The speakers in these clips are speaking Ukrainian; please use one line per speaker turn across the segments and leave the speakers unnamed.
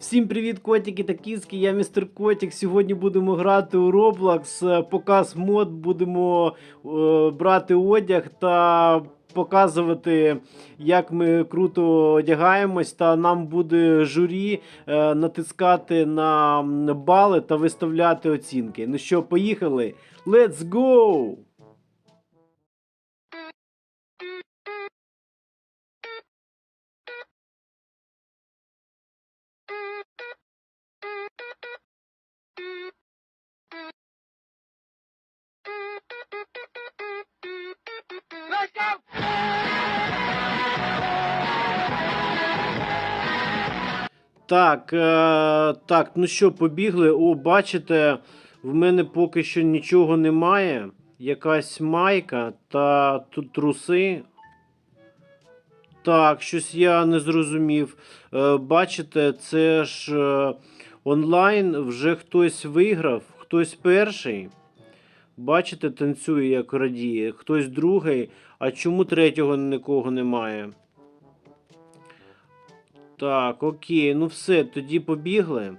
Всім привіт, котики та кіски, я містер Котик. Сьогодні будемо грати у Roblox. Е, Показ мод, будемо е, брати одяг та показувати, як ми круто одягаємось. Та нам буде журі е, натискати на бали та виставляти оцінки. Ну що, поїхали? Let's go! Так, е, так, ну що, побігли. О, бачите, в мене поки що нічого немає. Якась майка та тут труси. Так, щось я не зрозумів. Е, бачите, це ж е, онлайн вже хтось виграв, хтось перший. Бачите, танцює як радіє, хтось другий. А чому третього нікого немає? Так, окей, ну все, тоді побігли.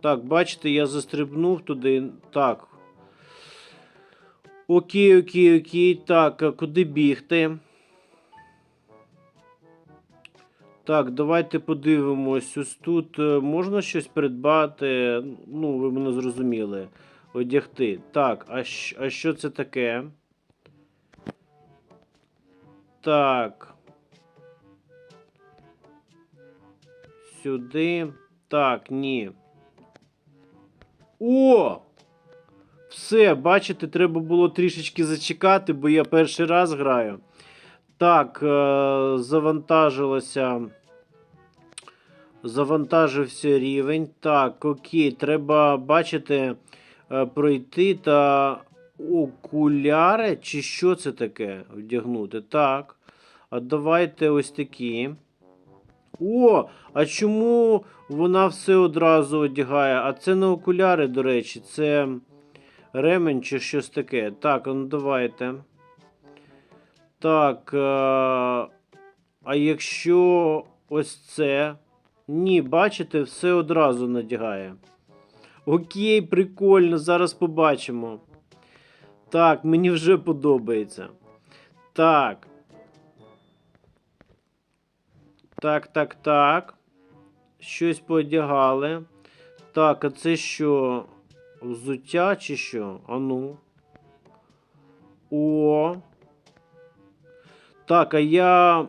Так, бачите, я застрибнув туди. Так. Окей, окей, окей. Так, а куди бігти? Так, давайте подивимось. Ось тут е, можна щось придбати. Ну, ви мене зрозуміли. Одягти. Так, а, щ- а що це таке? Так. Сюди. Так, ні. О! Все, бачите, треба було трішечки зачекати, бо я перший раз граю. Так, е- завантажилося. Завантажився рівень. Так, окей, треба, бачите, е, пройти та окуляри, чи що це таке вдягнути? Так. А давайте ось такі. О, а чому вона все одразу одягає? А це не окуляри, до речі, це ремень чи щось таке. Так, ну давайте. Так. Е- а якщо ось це. Ні, бачите, все одразу надягає. Окей, прикольно, зараз побачимо. Так, мені вже подобається. Так. Так, так, так. Щось поодягали. Так, а це що? Взуття чи що? Ану. О. Так, а я е,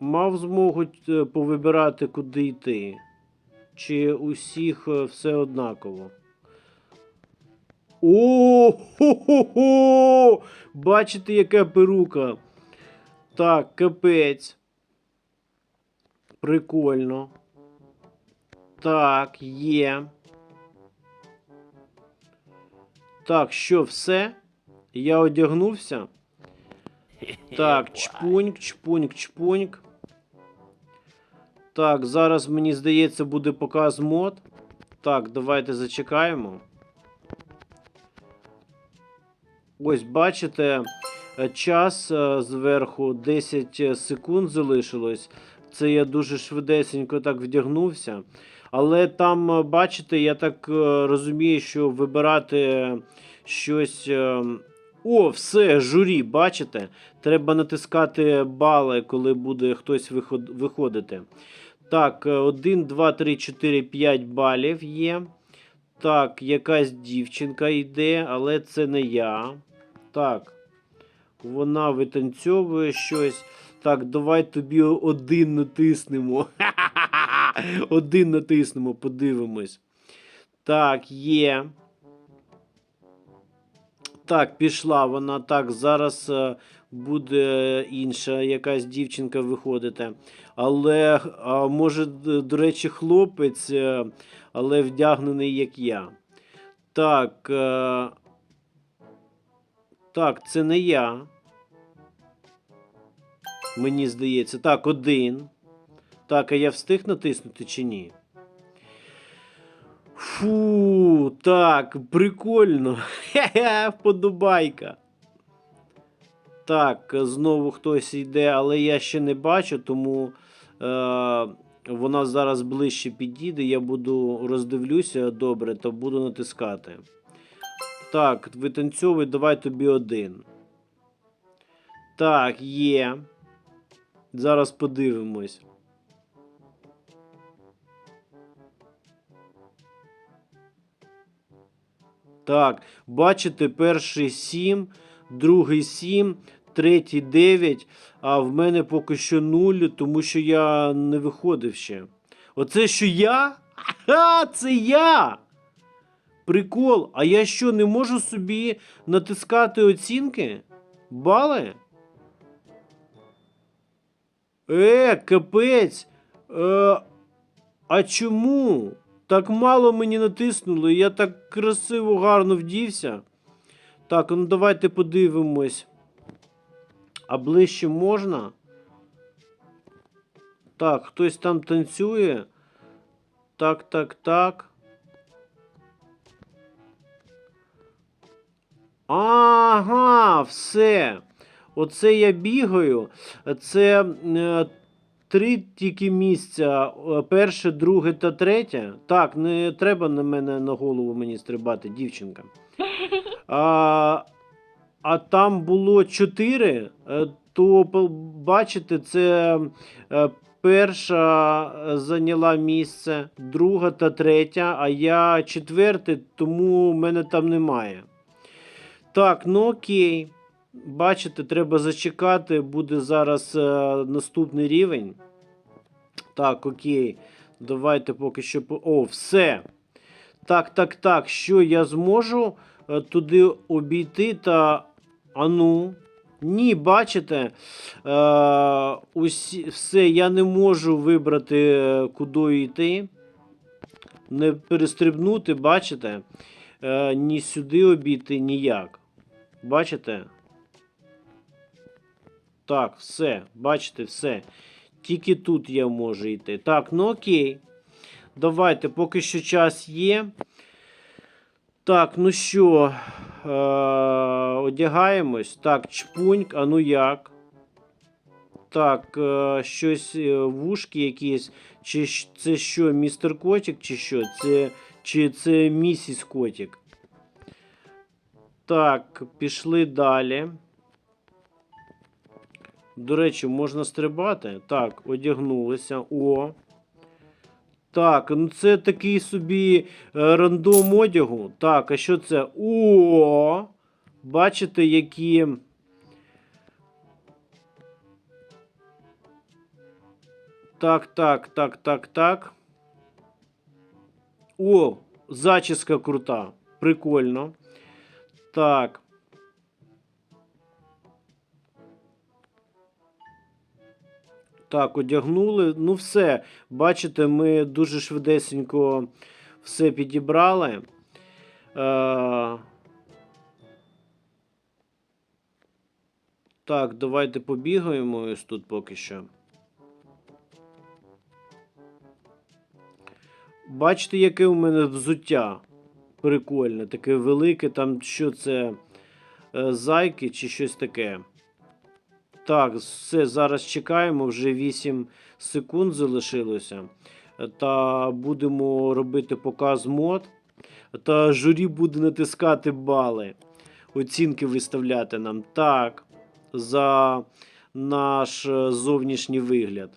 мав змогу е, повибирати, куди йти. Чи усіх е, все однаково? О, хо-хо-хо! Бачите, яка перука? Так, капець. Прикольно. Так, є. Так, що, все? Я одягнувся. Так, чпуньк, чпуньк, чпуньк. Так, зараз мені здається, буде показ мод. Так, давайте зачекаємо. Ось, бачите, час е, зверху 10 секунд залишилось. Це я дуже швидесенько так вдягнувся. Але там, е, бачите, я так е, розумію, що вибирати щось. е, О, все, журі, бачите? Треба натискати бали, коли буде хтось виход- виходити. Так, 1, 2, 3, 4, 5 балів є. Так, якась дівчинка йде, але це не я. Так. Вона витанцьовує щось. Так, давай тобі один натиснемо. Один натиснемо, подивимось. Так, є. Так, пішла вона. Так, зараз е, буде інша якась дівчинка виходити. Але, може, до речі, хлопець, е, але вдягнений як я. Так. Так, це не я. Мені здається. Так, один. Так, а я встиг натиснути чи ні? Фу, так, прикольно. Хе-хе, вподобайка. Так, знову хтось йде, але я ще не бачу, тому е, вона зараз ближче підійде. Я буду роздивлюся добре та буду натискати. Так, витанцьовуй, давай тобі один. Так, є. Зараз подивимось. Так, бачите, перший 7, другий 7, третій 9, а в мене поки що 0, тому що я не виходив ще. Оце що я? Ха, це я! Прикол, а я що, не можу собі натискати оцінки? Бали? Е, капець. Е, а чому? Так мало мені натиснули, я так красиво, гарно вдівся. Так, ну давайте подивимось. А ближче можна? Так, хтось там танцює. Так, так, так. Ага, все. Оце я бігаю. Це е, три тільки місця. е, Перше, друге та третє. Так, не треба на мене на голову мені стрибати, дівчинка. А, а там було чотири, е, то бачите, це е, перша зайняла місце, друга та третя, а я четверте, тому мене там немає. Так, ну окей. Бачите, треба зачекати, буде зараз е, наступний рівень. Так, окей. Давайте поки що. О, все. Так, так, так. Що я зможу е, туди обійти та. Ану. Ні, бачите. Е, усі, все, я не можу вибрати, е, куди йти. Не перестрибнути, бачите? Е, ні сюди обійти, ніяк. Бачите? Так, все, бачите, все. Тільки тут я можу йти. Так, ну окей. Давайте, поки що час є. Так, ну що, е- одягаємось. Так, чпуньк, а ну як? Так, е- щось е, вушки якісь. Чи це що, містер Котик, чи що? Це, чи це місіс Котик? Так, пішли далі. До речі, можна стрибати. Так, одягнулися. О. Так, ну це такий собі е, рандом одягу. Так, а що це? О! Бачите, які. Так, так, так, так, так. О, зачіска крута. Прикольно. Так. Так, одягнули. Ну, все. Бачите, ми дуже швидесенько все підібрали. Е... Так, давайте побігаємо ось тут поки що. Бачите, яке у мене взуття? Прикольне, таке велике, там що це? Е, Зайки чи щось таке. Так, все, зараз чекаємо, вже 8 секунд залишилося. Та будемо робити показ мод. Та журі буде натискати бали. Оцінки виставляти нам. Так, за наш е, зовнішній вигляд.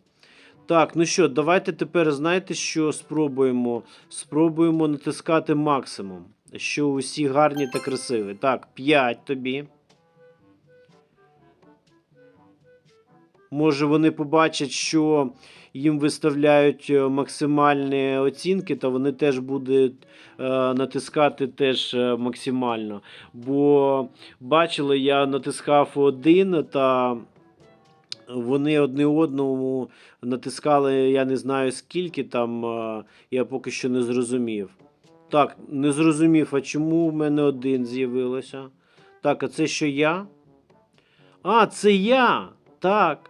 Так, ну що, давайте тепер знаєте, що спробуємо? Спробуємо натискати максимум. Що усі гарні та красиві. Так, 5 тобі. Може, вони побачать, що їм виставляють е, максимальні оцінки, та вони теж будуть е, натискати теж е, максимально. Бо бачили, я натискав один, та вони одне одному натискали, я не знаю скільки там, я поки що не зрозумів. Так, не зрозумів, а чому в мене один з'явилося? Так, а це що я? А, це я! Так.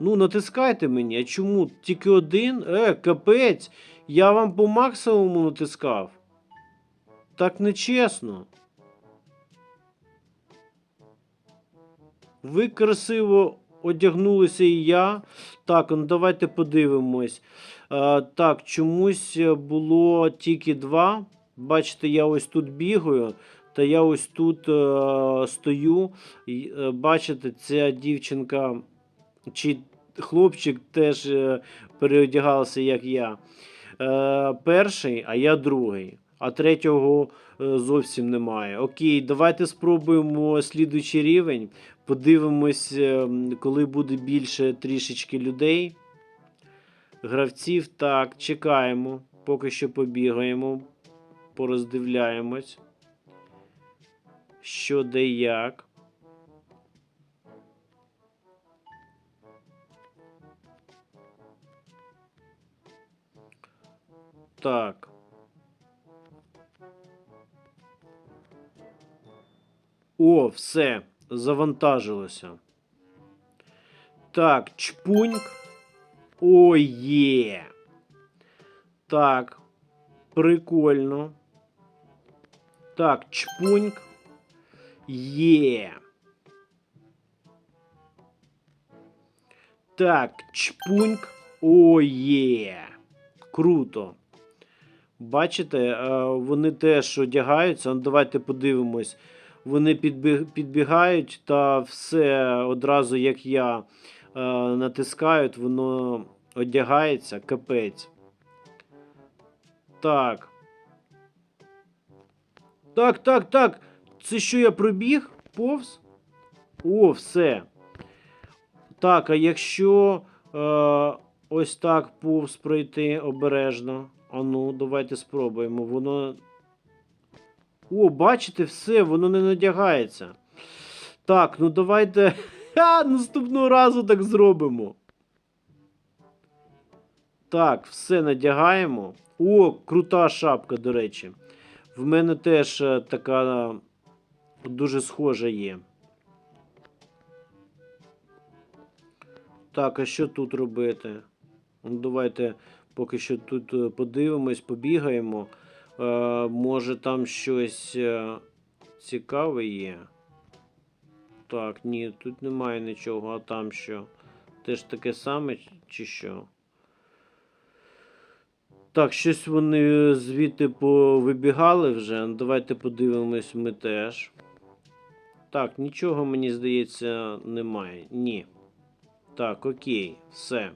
Ну, натискайте мені. А чому? Тільки один? Е, капець. Я вам по максимуму натискав. Так нечесно. Ви красиво одягнулися і я. Так, ну давайте подивимось. Е, так, чомусь було тільки два. Бачите, я ось тут бігаю, та я ось тут е, стою. І, е, бачите, ця дівчинка чи хлопчик теж е, переодягався, як я. Е, перший, а я другий. А третього е, зовсім немає. Окей, давайте спробуємо слідуючий рівень. Подивимось, е, коли буде більше трішечки людей. Гравців. Так, чекаємо. Поки що побігаємо, пороздивляємось. Що де як. Так. О, все, завантажилося. Так, чпуньк. О, є. Так. Прикольно. Так, чпуньк. Є. Так, чпуньк. О, є. Круто. Бачите, е, вони теж одягаються. Ну, Давайте подивимось. Вони підбігають та все одразу, як я е, натискають, воно одягається. Капець. Так. Так, так, так. Це що я пробіг? Повз? О, все. Так, а якщо е, ось так повз пройти обережно. А ну, давайте спробуємо. Воно. О, бачите, все, воно не надягається. Так, ну давайте. Ха, наступного разу так зробимо. Так, все надягаємо. О, крута шапка, до речі. В мене теж е, така дуже схожа є. Так, а що тут робити? Ну, давайте поки що тут е, подивимось, побігаємо. Е, може там щось е, цікаве є. Так, ні, тут немає нічого, а там що? Теж таке саме чи що? Так, щось вони звідти повибігали вже. Ну, Давайте подивимось ми теж. Так, нічого, мені здається, немає. Ні. Так, окей, все.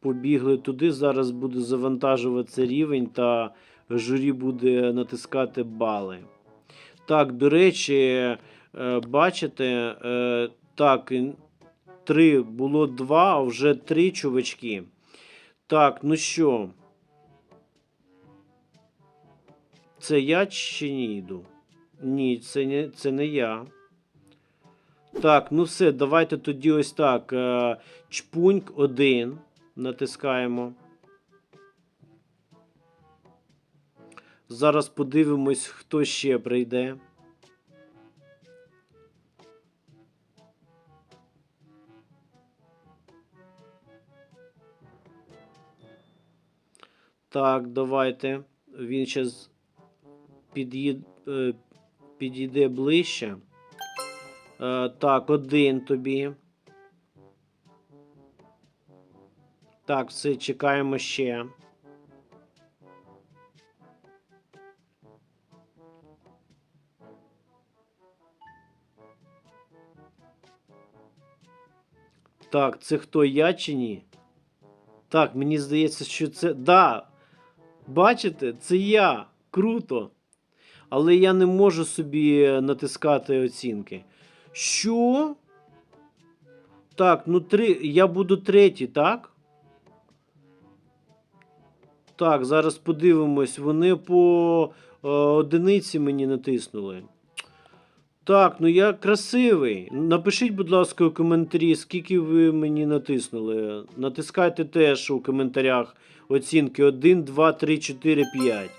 Побігли туди. Зараз буде завантажуватися рівень, та журі буде натискати бали. Так, до речі, е, бачите, е, так, ін- три було два, а вже три чувачки. Так, ну що? Це я чи ні йду? Ні, це не, це не я. Так, ну все, давайте тоді ось так. е, Чпуньк один. Натискаємо. Зараз подивимось, хто ще прийде. Так, давайте. Він зараз під'їд, е, підійде ближче. Е, так, один тобі. Так, все, чекаємо ще. Так, це хто я чи ні? Так, мені здається, що це. Да! Бачите, це я. Круто. Але я не можу собі натискати оцінки. Що? Так, ну три. Я буду третій, так? Так, зараз подивимось. Вони по е, одиниці мені натиснули. Так, ну я красивий. Напишіть, будь ласка, у коментарі, скільки ви мені натиснули. Натискайте теж у коментарях оцінки 1, 2, 3, 4, 5.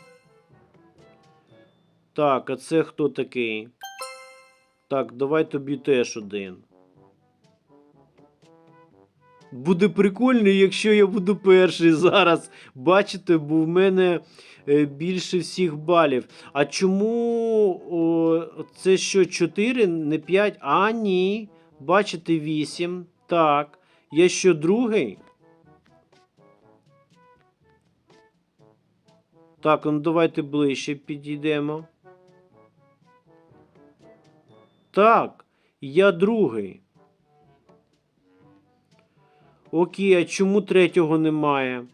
Так, а це хто такий? Так, давай тобі теж один. Буде прикольно, якщо я буду перший зараз. Бачите, бо в мене е, більше всіх балів. А чому о, це що 4, не 5? А, ні. Бачите, 8. Так. Я що другий? Так, ну давайте ближче підійдемо. Так, я другий. Окей, а чому третього немає?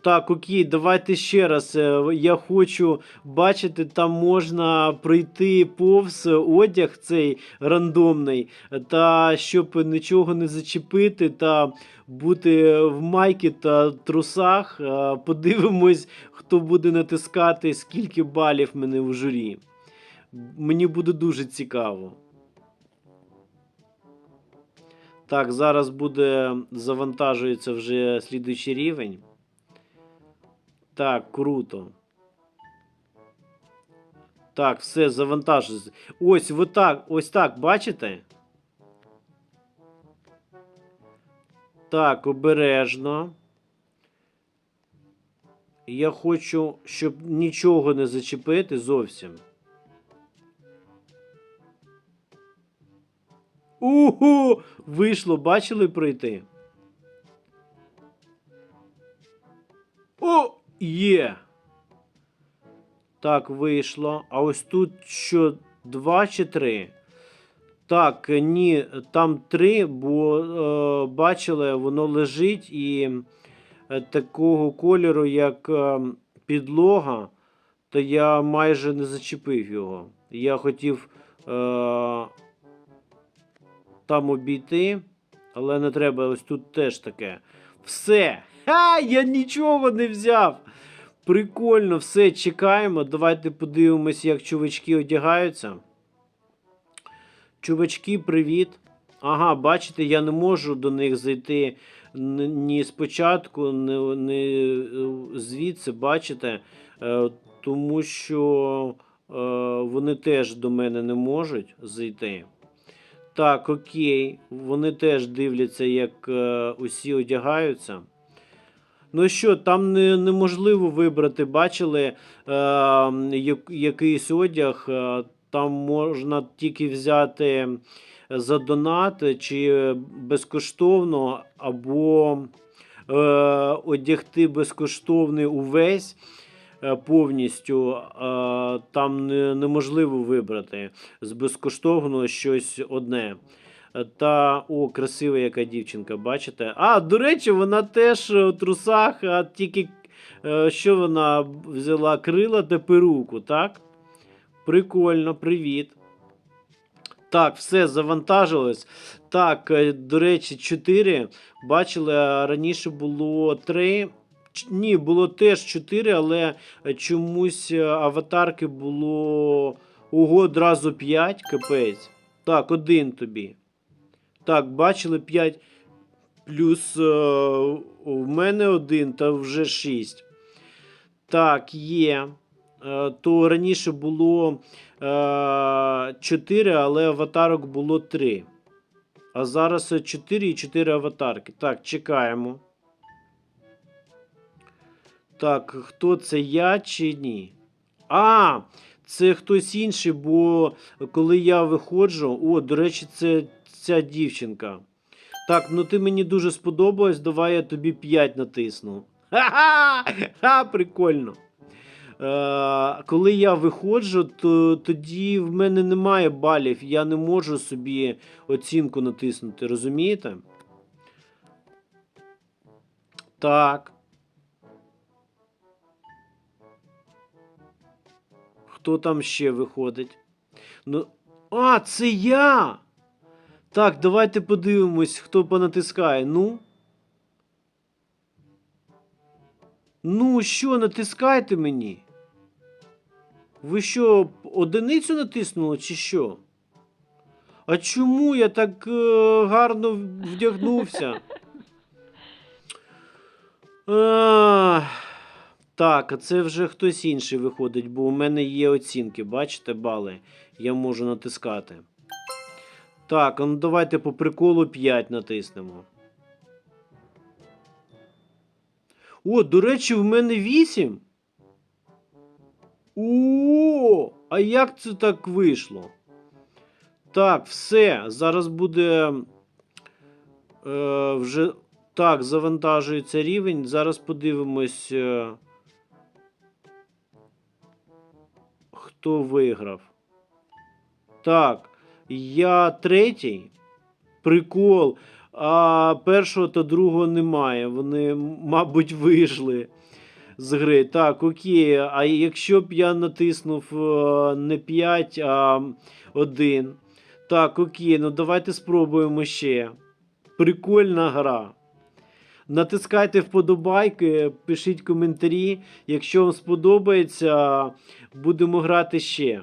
Так, окей, давайте ще раз. Е, Я хочу бачити, там можна пройти повз одяг цей рандомний, та щоб нічого не зачепити, та бути в майці та трусах. Е, Подивимось, хто буде натискати, скільки балів мене в журі. Мені буде дуже цікаво. Так, зараз буде завантажується вже слідуючий рівень. Так, круто. Так, все завантажується. Ось вот так, ось так, бачите? Так, обережно. Я хочу, щоб нічого не зачепити зовсім. Угу! Вийшло, бачили пройти? О, є. Так, вийшло. А ось тут що, два чи три? Так, ні, там три, бо е, бачили, воно лежить і е, такого кольору, як е, підлога, то я майже не зачепив його. Я хотів е, там обійти, але не треба, ось тут теж таке. Все! Ха! Я нічого не взяв! Прикольно, все, чекаємо. Давайте подивимось, як чувачки одягаються. Чувачки, привіт. Ага, бачите, я не можу до них зайти ні спочатку, ні, ні звідси, бачите, е, тому що е, вони теж до мене не можуть зайти. Так, окей, вони теж дивляться, як е, усі одягаються. Ну що, там не, неможливо вибрати, бачили е, як- якийсь одяг, е, там можна тільки взяти за донат чи безкоштовно, або е, одягти безкоштовний увесь повністю. Е, там неможливо вибрати з безкоштовного щось одне. Е, Та о, красива яка дівчинка, бачите? А, до речі, вона теж у трусах, а тільки е, що вона взяла крила та перуку, так? Прикольно, привіт. Так, все завантажилось. Так, е, до речі, 4. Бачили, раніше було 3. Ні, було теж 4, але е, чомусь е, аватарки було ого, одразу 5, капець. Так, один тобі. Так, бачили 5 плюс е, у мене один, та вже 6. Так, є. Е, то раніше було е, 4, але аватарок було 3. А зараз 4 і 4 аватарки. Так, чекаємо. Так, хто це я чи ні? А, це хтось інший, бо коли я виходжу. О, до речі, це ця дівчинка. Так, ну ти мені дуже сподобалась, давай я тобі 5 натисну. Ха-ха! Ха, прикольно. Е, коли я виходжу, то тоді в мене немає балів, я не можу собі оцінку натиснути, розумієте? Так. Хто там ще виходить? Ну. А, це я! Так, давайте подивимось, хто понатискає. Ну. Ну, що, натискайте мені? Ви що, одиницю натиснули, чи що? А чому я так е, гарно вдягнувся? Ах, так, а це вже хтось інший виходить, бо у мене є оцінки, бачите, бали. Я можу натискати. Так, ну давайте по приколу 5 натиснемо. О, до речі, в мене 8. О, а як це так вийшло? Так, все. Зараз буде. Е, вже. Так, завантажується рівень. Зараз подивимось. Е, хто виграв. Так, я третій. Прикол. А першого та другого немає. Вони, мабуть, вийшли з гри. Так, окей. А якщо б я натиснув е, не 5, а 1. Так, окей, ну давайте спробуємо ще. Прикольна гра. Натискайте вподобайки, пишіть коментарі. Якщо вам сподобається, будемо грати ще.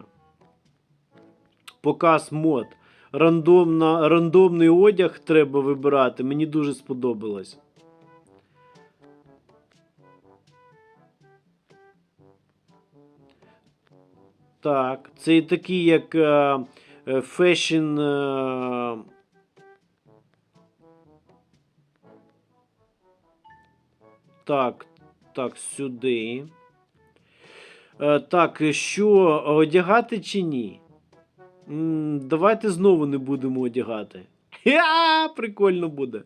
Показ мод. Рандомна, рандомний одяг треба вибирати. Мені дуже сподобалось. Так, це і такий як е, так, так, сюди. Е, так, що, одягати чи ні? Давайте знову не будемо одягати. Ха, прикольно буде.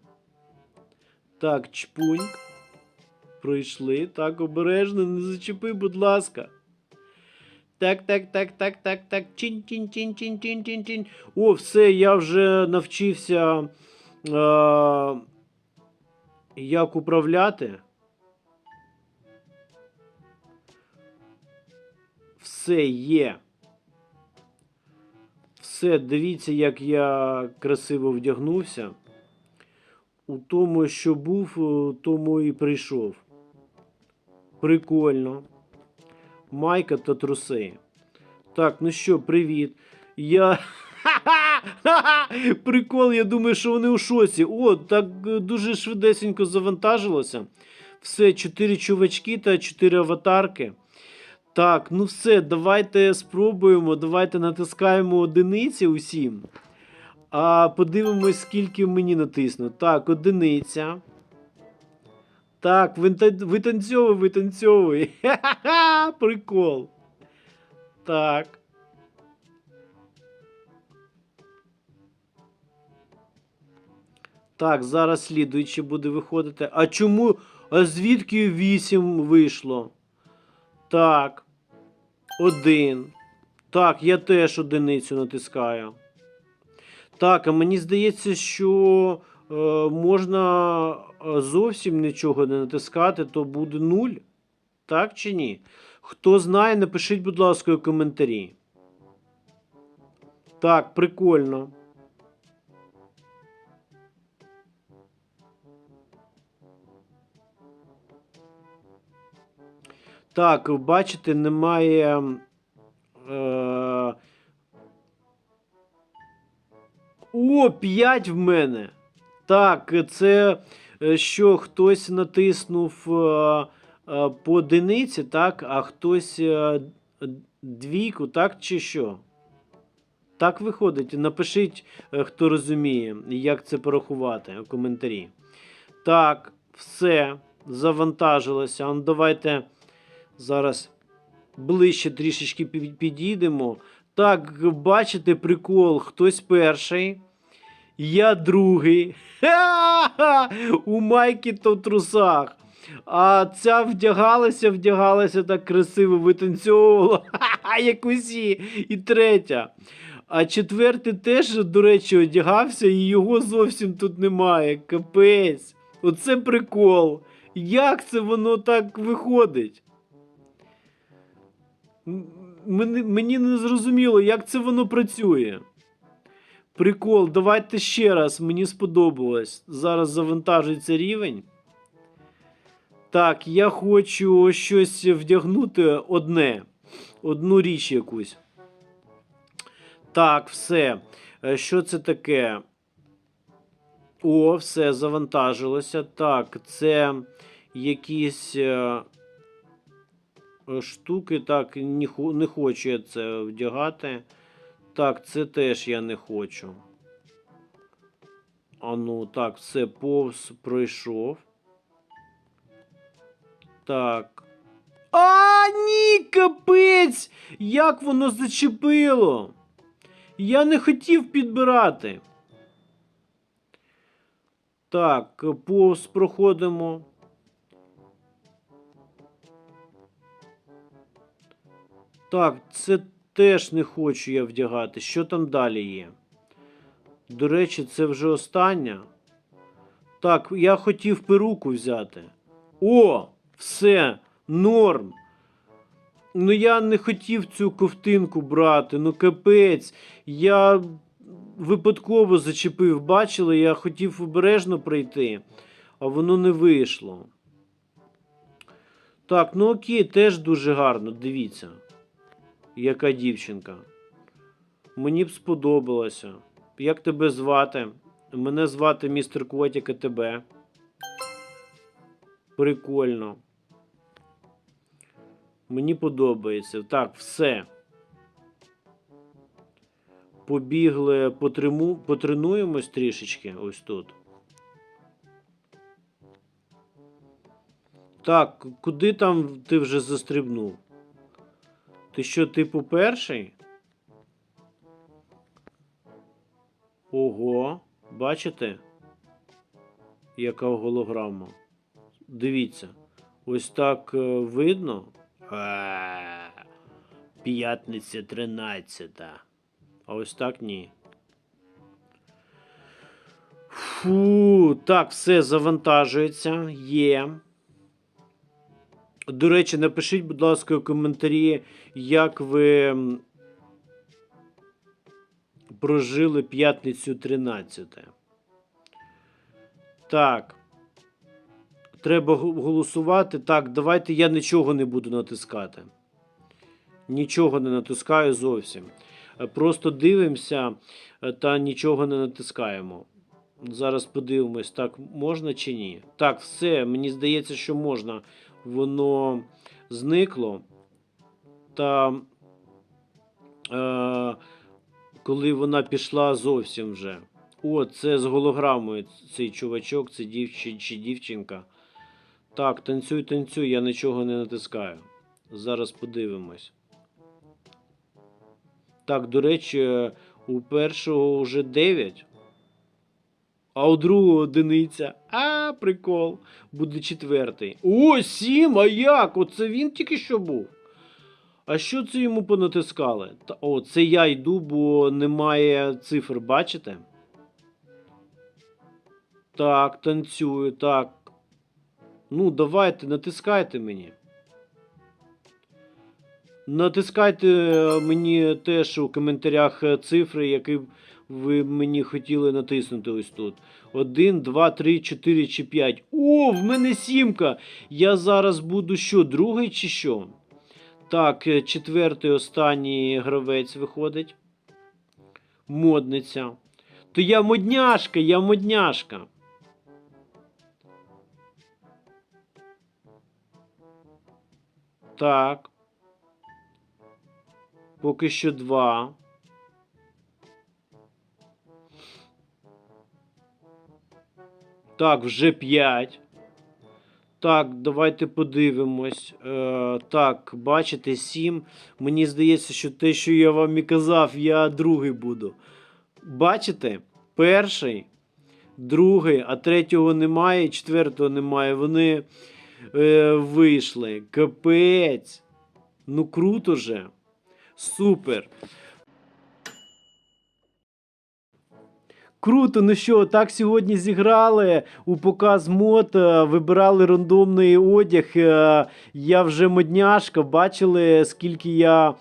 Так, чпуньк. Пройшли. Так, обережно, не зачепи, будь ласка. Так, так, так, так, так, так. Чин, чин, чин, чин, чин, чин, чин. О, все, я вже навчився. Е, як управляти. Все є. Все, дивіться, як я красиво вдягнувся. У тому, що був, у тому і прийшов. Прикольно. Майка та труси. Так, ну що, привіт. Я. Прикол, я думаю, що вони у шоці. О, так е, дуже швидесенько завантажилося. Все, чотири чувачки та чотири аватарки. Так, ну все, давайте спробуємо. Давайте натискаємо одиниці усім. А подивимось, скільки мені натисну. Так, одиниця. Так, витанцьовуй, витанцьовуй. Ха-ха-ха, прикол. Так. Так, зараз слідуюче буде виходити. А чому? А звідки 8 вийшло? Так. Один. Так, я теж одиницю натискаю. Так, а мені здається, що е, можна е, зовсім нічого не натискати, то буде нуль. Так чи ні? Хто знає, напишіть, будь ласка, у коментарі. Так, прикольно. Так, бачите, немає. Е... О, 5 в мене. Так, це е, що хтось натиснув е, е, по одиниці, так, а хтось е, двійку, так чи що? Так виходить. Напишіть, е, хто розуміє, як це порахувати у коментарі. Так, все, завантажилося. Ну, давайте зараз ближче трішечки підійдемо. Так, бачите, прикол, хтось перший. Я другий. Ха-ха! У майки та в трусах. А ця вдягалася, вдягалася так красиво, витанцьовувала, Ха-ха, як усі. І третя. А четвертий теж, до речі, одягався, і його зовсім тут немає. Капець. Оце прикол. Як це воно так виходить? Мені, не зрозуміло, як це воно працює. Прикол, давайте ще раз, мені сподобалось. Зараз завантажується рівень. Так, я хочу щось вдягнути одне. Одну річ якусь. Так, все. Е, Що це таке? О, все, завантажилося. Так, це якісь е, штуки. Так, не, хочу я це вдягати. Так, це теж я не хочу. А ну, так, все, повз пройшов. Так. А, ні, капець! Як воно зачепило? Я не хотів підбирати. Так, повз проходимо. Так, це теж не хочу я вдягати. Що там далі є? До речі, це вже остання. Так, я хотів перуку взяти. О, все, норм. Ну я не хотів цю ковтинку брати, ну капець. Я випадково зачепив, бачили, я хотів обережно пройти, а воно не вийшло. Так, ну окей, теж дуже гарно, дивіться. Яка дівчинка. Мені б сподобалося. Як тебе звати? Мене звати містер Котік, а тебе. Прикольно. Мені подобається. Так, все. Побігли, потриму, потренуємось трішечки ось тут. Так, куди там ти вже застрибнув? Ти що, типу, перший? Ого, бачите? Яка голограма? Дивіться, ось так е, видно. П'ятниця 13. А ось так ні. Фу, так, все завантажується. Є. До речі, напишіть, будь ласка, у коментарі, як ви прожили п'ятницю 13. Так. Треба голосувати. Так, давайте я нічого не буду натискати. Нічого не натискаю зовсім. Е, Просто дивимося е, та нічого не натискаємо. Зараз подивимось, так можна чи ні. Так, все, мені здається, що можна. Воно зникло. Та е, коли вона пішла зовсім вже. О, це з голограмою цей чувачок, це дівчи, чи дівчинка. Так, танцюй, танцюй, я нічого не натискаю. Зараз подивимось. Так, до речі, у першого вже 9. А у другого одиниця. А, прикол. Буде четвертий. О, сім, а як? Оце він тільки що був. А що це йому понатискали? Та, о, це я йду, бо немає цифр, бачите? Так, танцюю, так. Ну, давайте, натискайте мені. Натискайте мені теж у коментарях е, цифри, які ви мені хотіли натиснути ось тут. Один, два, три, чотири чи п'ять. О, в мене сімка! Я зараз буду що, другий чи що? Так, е, четвертий останній гравець виходить. Модниця. То я модняшка, я модняшка. Так. Поки що два. Так, вже п'ять. Так, давайте подивимось. Е, так, бачите, сім. Мені здається, що те, що я вам і казав, я другий буду. Бачите? Перший, другий, а третього немає, четвертого немає. Вони е, вийшли. Капець. Ну круто же. Супер. Круто, ну що, так сьогодні зіграли у показ мод, е, вибирали рандомний одяг. е, Я вже модняшка. Бачили, скільки я е,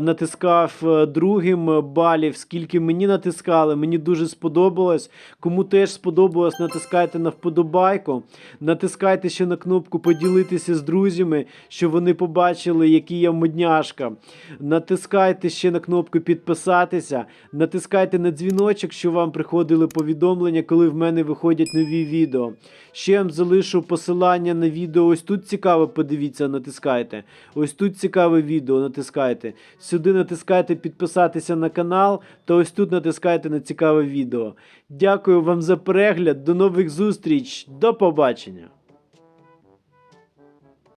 натискав другим балів, скільки мені натискали. Мені дуже сподобалось. Кому теж сподобалось, натискайте на вподобайку. Натискайте ще на кнопку поділитися з друзями, щоб вони побачили, який я модняшка. Натискайте ще на кнопку підписатися. Натискайте на дзвіночок, що вам приходить приходили повідомлення, коли в мене виходять нові відео. Ще вам залишу посилання на відео. Ось тут цікаво, подивіться, натискайте. Ось тут цікаве відео, натискайте. Сюди натискайте підписатися на канал, та ось тут натискайте на цікаве відео. Дякую вам за перегляд. До нових зустріч. До побачення.